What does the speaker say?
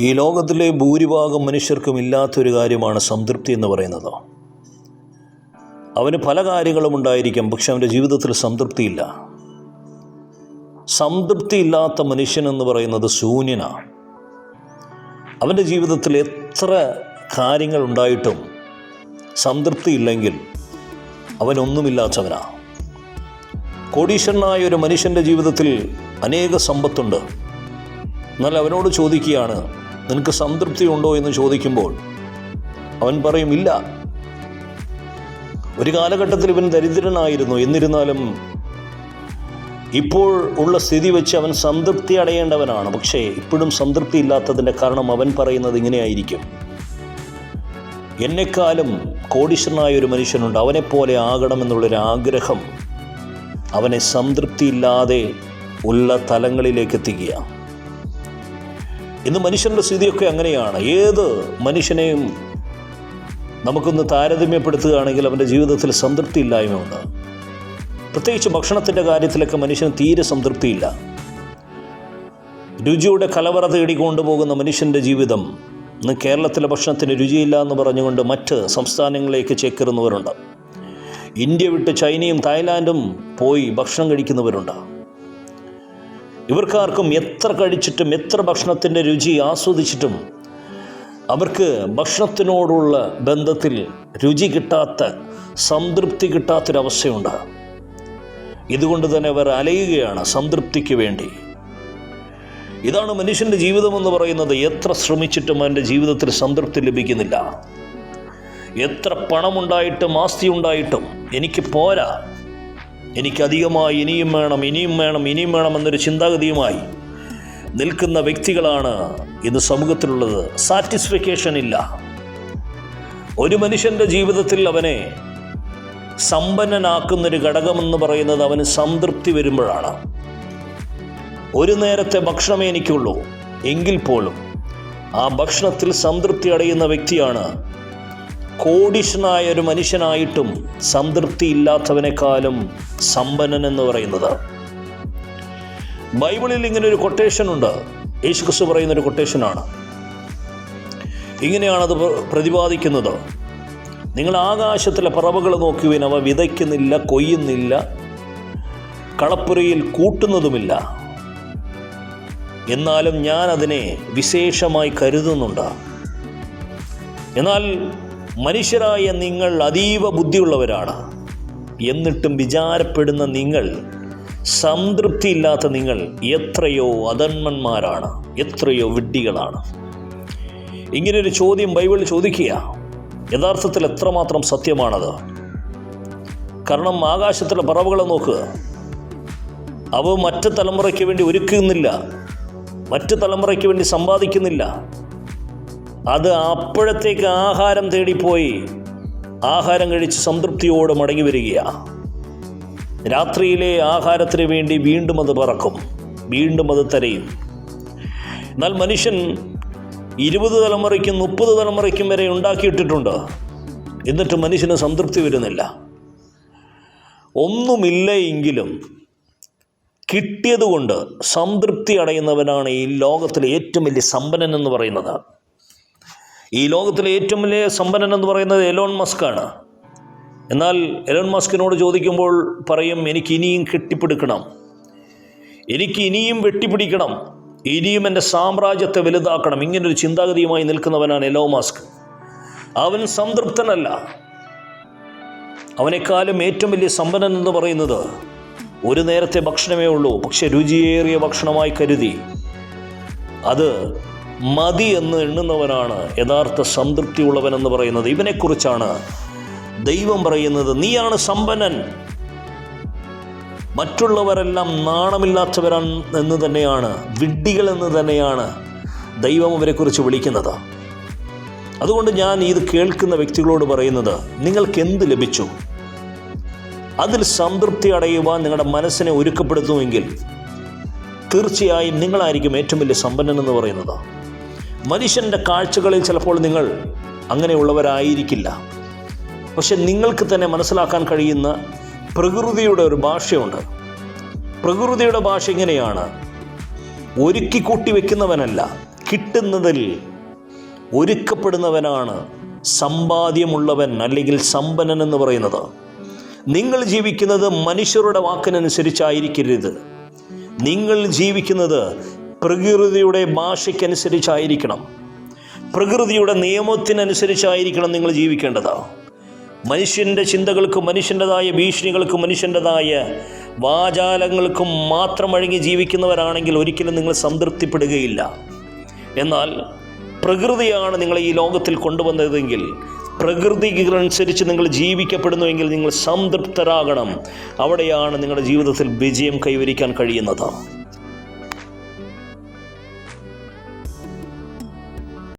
ഈ ലോകത്തിലെ ഭൂരിഭാഗം മനുഷ്യർക്കും ഇല്ലാത്തൊരു കാര്യമാണ് സംതൃപ്തി എന്ന് പറയുന്നത്. അവന് പല കാര്യങ്ങളും ഉണ്ടായിരിക്കാം പക്ഷെ അവന്റെ ജീവിതത്തിൽ സംതൃപ്തിയില്ല. സംതൃപ്തി ഇല്ലാത്ത മനുഷ്യൻ എന്ന് പറയുന്നത് ശൂന്യനാണ് അവന്റെ ജീവിതത്തിൽ എത്ര കാര്യങ്ങൾ ഉണ്ടായിട്ടും സംതൃപ്തി ഇല്ലെങ്കിൽ അവനൊന്നുമില്ലാത്തവനാണ് കോടീശ്വരനായ ഒരു മനുഷ്യന്റെ ജീവിതത്തിൽ അനേക സമ്പത്തുണ്ട്. എന്നാൽ അവനോട് ചോദിക്കുകയാണ് നിനക്ക് സംതൃപ്തി ഉണ്ടോ എന്ന് ചോദിക്കുമ്പോൾ അവൻ പറയും ഇല്ല. ഒരു കാലഘട്ടത്തിൽ ഇവൻ ദരിദ്രനായിരുന്നു. എന്നിരുന്നാലും ഇപ്പോൾ ഉള്ള സ്ഥിതി വെച്ച് അവൻ സംതൃപ്തി അടയേണ്ടവനാണ്. പക്ഷേ ഇപ്പോഴും സംതൃപ്തി ഇല്ലാത്തതിന്റെ കാരണം അവൻ പറയുന്നത് ഇങ്ങനെയായിരിക്കും. എന്നെക്കാളും കോടീശ്വരനായ ഒരു മനുഷ്യനുണ്ട്. അവനെപ്പോലെ ആകണമെന്നുള്ളൊരു ആഗ്രഹം അവനെ സംതൃപ്തിയില്ലാതെ ഉള്ള തലങ്ങളിലേക്ക് എത്തിക്കുക. ഇന്ന് മനുഷ്യന്റെ സ്ഥിതിയൊക്കെ അങ്ങനെയാണ്. ഏത് മനുഷ്യനെയും നമുക്കൊന്ന് താരതമ്യപ്പെടുത്തുകയാണെങ്കിൽ അവന്റെ ജീവിതത്തിൽ സംതൃപ്തി ഇല്ലായ്മയുണ്ട് പ്രത്യേകിച്ച് ഭക്ഷണത്തിന്റെ കാര്യത്തിലൊക്കെ മനുഷ്യന് തീരെ സംതൃപ്തിയില്ല. രുചിയുടെ കലവറ തേടി കൊണ്ടുപോകുന്ന മനുഷ്യന്റെ ജീവിതം ഇന്ന് കേരളത്തിലെ ഭക്ഷണത്തിന് രുചിയില്ല എന്ന് പറഞ്ഞുകൊണ്ട് മറ്റ് സംസ്ഥാനങ്ങളിലേക്ക് ചേക്കേറുന്നവരുണ്ട്. ഇന്ത്യ വിട്ട് ചൈനയും തായ്ലാൻഡും പോയി ഭക്ഷണം കഴിക്കുന്നവരുണ്ട്. ഇവർക്കാർക്കും എത്ര കഴിച്ചിട്ടും എത്ര ഭക്ഷണത്തിന്റെ രുചി ആസ്വദിച്ചിട്ടും അവർക്ക് ഭക്ഷണത്തിനോടുള്ള ബന്ധത്തിൽ രുചി കിട്ടാത്ത സംതൃപ്തി കിട്ടാത്തൊരവസ്ഥയുണ്ട്. ഇതുകൊണ്ട് തന്നെ അവർ അലയുകയാണ് സംതൃപ്തിക്ക് വേണ്ടി. ഇതാണ് മനുഷ്യന്റെ ജീവിതമെന്ന് പറയുന്നത്. എത്ര ശ്രമിച്ചിട്ടും അവന്റെ ജീവിതത്തിൽ സംതൃപ്തി ലഭിക്കുന്നില്ല. എത്ര പണമുണ്ടായിട്ടും ആസ്തി ഉണ്ടായിട്ടും എനിക്ക് പോരാ. എനിക്കധികമായി ഇനിയും വേണം ഇനിയും വേണം ഇനിയും വേണം എന്നൊരു ചിന്താഗതിയുമായി നിൽക്കുന്ന വ്യക്തികളാണ് ഇന്ന് സമൂഹത്തിലുള്ളത്. സാറ്റിസ്ഫിക്കേഷൻ ഇല്ല. ഒരു മനുഷ്യന്റെ ജീവിതത്തിൽ അവനെ സമ്പന്നനാക്കുന്നൊരു ഘടകമെന്ന് പറയുന്നത് അവന് സംതൃപ്തി വരുമ്പോഴാണ്. ഒരു നേരത്തെ ഭക്ഷണമേ എനിക്കുള്ളൂ. എങ്കിൽ പോലും ആ ഭക്ഷണത്തിൽ സംതൃപ്തി അടയുന്ന വ്യക്തിയാണ് കോടീശനായ ഒരു മനുഷ്യനായിട്ടും സംതൃപ്തി ഇല്ലാത്തവനേക്കാളും സമ്പന്നൻ എന്ന് പറയുന്നത്. ബൈബിളിൽ ഇങ്ങനെ ഒരു കൊട്ടേഷൻ ഉണ്ട്. യേശുക്രിസ്തു പറയുന്ന ഒരു കൊട്ടേഷനാണ് ഇങ്ങനെയാണത് പ്ര- പ്രതിപാദിക്കുന്നത്. നിങ്ങൾ ആകാശത്തിലെ പറവകൾ നോക്കുവിൻ അവ വിതയ്ക്കുന്നില്ല കൊയ്യുന്നില്ല കളപ്പുരയിൽ കൂട്ടുന്നതുമില്ല. എന്നാലും ഞാൻ അതിനെ വിശേഷമായി കരുതുന്നുണ്ട്. എന്നാൽ മനുഷ്യരായ നിങ്ങൾ അതീവ ബുദ്ധിയുള്ളവരാണ്. എന്നിട്ടും വിചാരപ്പെടുന്ന നിങ്ങൾ സംതൃപ്തിയില്ലാത്ത നിങ്ങൾ എത്രയോ അധന്മന്മാരാണ് എത്രയോ വിഡ്ഢികളാണ്. ഇങ്ങനൊരു ചോദ്യം ബൈബിളിൽ ചോദിക്കുക. യഥാർത്ഥത്തിൽ എത്രമാത്രം സത്യമാണത്? കാരണം ആകാശത്തിലെ പറവുകളെ നോക്കുക അവ മറ്റു തലമുറയ്ക്ക് വേണ്ടി ഒരുക്കുന്നില്ല മറ്റു തലമുറയ്ക്ക് വേണ്ടി സമ്പാദിക്കുന്നില്ല. അത് അപ്പോഴത്തേക്ക് ആഹാരം തേടിപ്പോയി. ആഹാരം കഴിച്ച് സംതൃപ്തിയോടെ മടങ്ങി വരികയാണ് രാത്രിയിലെ ആഹാരത്തിന് വേണ്ടി വീണ്ടും അത് പറക്കും. വീണ്ടും അത് തരയും. എന്നാൽ മനുഷ്യൻ ഇരുപത് തലമുറയ്ക്കും മുപ്പത് തലമുറയ്ക്കും വരെ ഉണ്ടാക്കിയിട്ടിട്ടുണ്ട്. എന്നിട്ട് മനുഷ്യന് സംതൃപ്തി വരുന്നില്ല. ഒന്നുമില്ല എങ്കിലും കിട്ടിയതുകൊണ്ട് സംതൃപ്തി അടയുന്നവനാണ് ഈ ലോകത്തിലെ ഏറ്റവും വലിയ സമ്പന്നൻ എന്ന് പറയുന്നത്. ഈ ലോകത്തിലെ ഏറ്റവും വലിയ സമ്പന്നൻ എന്ന് പറയുന്നത് എലോൺ മസ്കാണ് എന്നാൽ എലോൺ മസ്കിനോട് ചോദിക്കുമ്പോൾ പറയും എനിക്ക് ഇനിയും കെട്ടിപ്പിടിക്കണം. എനിക്ക് ഇനിയും വെട്ടിപ്പിടിക്കണം. ഇനിയും എന്റെ സാമ്രാജ്യത്തെ വലുതാക്കണം. ഇങ്ങനൊരു ചിന്താഗതിയുമായി നിൽക്കുന്നവനാണ് എലോ മാസ്ക്. അവൻ സംതൃപ്തനല്ല. അവനേക്കാളും ഏറ്റവും വലിയ സമ്പന്നൻ എന്ന് പറയുന്നത് ഒരു നേരത്തെ ഭക്ഷണമേ ഉള്ളൂ പക്ഷെ രുചിയേറിയ ഭക്ഷണമായി കരുതി. അത് മതി എന്ന് എണ്ണുന്നവനാണ്. യഥാർത്ഥ സംതൃപ്തിയുള്ളവൻ എന്ന് പറയുന്നത് ഇവനെക്കുറിച്ചാണ്. ദൈവം പറയുന്നത് നീയാണ് സമ്പന്നൻ. മറ്റുള്ളവരെല്ലാം നാണമില്ലാത്തവരാണ് എന്ന് തന്നെയാണ് വിഡ്ഢികൾ എന്ന് തന്നെയാണ് ദൈവം അവരെക്കുറിച്ച് വിളിക്കുന്നത്. അതുകൊണ്ട് ഞാൻ ഇത് കേൾക്കുന്ന വ്യക്തികളോട് പറയുന്നത് നിങ്ങൾക്ക് എന്ത് ലഭിച്ചു? അതിൽ സംതൃപ്തി അടയുവാൻ നിങ്ങളുടെ മനസ്സിനെ ഒരുക്കപ്പെടുത്തുമെങ്കിൽ തീർച്ചയായും നിങ്ങളായിരിക്കും ഏറ്റവും വലിയ സമ്പന്നൻ എന്ന് പറയുന്നത്. മനുഷ്യന്റെ കാഴ്ചകളിൽ ചിലപ്പോൾ നിങ്ങൾ അങ്ങനെയുള്ളവരായിരിക്കില്ല. പക്ഷെ നിങ്ങൾക്ക് തന്നെ മനസ്സിലാക്കാൻ കഴിയുന്ന പ്രകൃതിയുടെ ഒരു ഭാഷയുണ്ട്. പ്രകൃതിയുടെ ഭാഷ ഇങ്ങനെയാണ്. ഒരുക്കി കൂട്ടി വെക്കുന്നവനല്ല കിട്ടുന്നതിൽ ഒരുക്കപ്പെടുന്നവനാണ് സമ്പാദ്യമുള്ളവൻ അല്ലെങ്കിൽ സമ്പന്നൻ എന്ന് പറയുന്നത്. നിങ്ങൾ ജീവിക്കുന്നത് മനുഷ്യരുടെ വാക്കിനനുസരിച്ചായിരിക്കരുത്. നിങ്ങൾ ജീവിക്കുന്നത് പ്രകൃതിയുടെ ഭാഷയ്ക്കനുസരിച്ചായിരിക്കണം പ്രകൃതിയുടെ നിയമത്തിനനുസരിച്ചായിരിക്കണം നിങ്ങൾ ജീവിക്കേണ്ടത്. മനുഷ്യന്റെ ചിന്തകൾക്കും മനുഷ്യന്റെതായ ഭീഷണികൾക്കും മനുഷ്യന്റെതായ വാചാലങ്ങൾക്കും മാത്രം അഴങ്ങി ജീവിക്കുന്നവരാണെങ്കിൽ ഒരിക്കലും നിങ്ങൾ സംതൃപ്തിപ്പെടുകയില്ല. എന്നാൽ പ്രകൃതിയാണ് നിങ്ങളെ ഈ ലോകത്തിൽ കൊണ്ടുവന്നതെങ്കിൽ പ്രകൃതിക്കനുസരിച്ച് നിങ്ങൾ ജീവിക്കപ്പെടുന്നുവെങ്കിൽ നിങ്ങൾ സംതൃപ്തരാകണം. അവിടെയാണ് നിങ്ങളുടെ ജീവിതത്തിൽ വിജയം കൈവരിക്കാൻ കഴിയുന്നത്.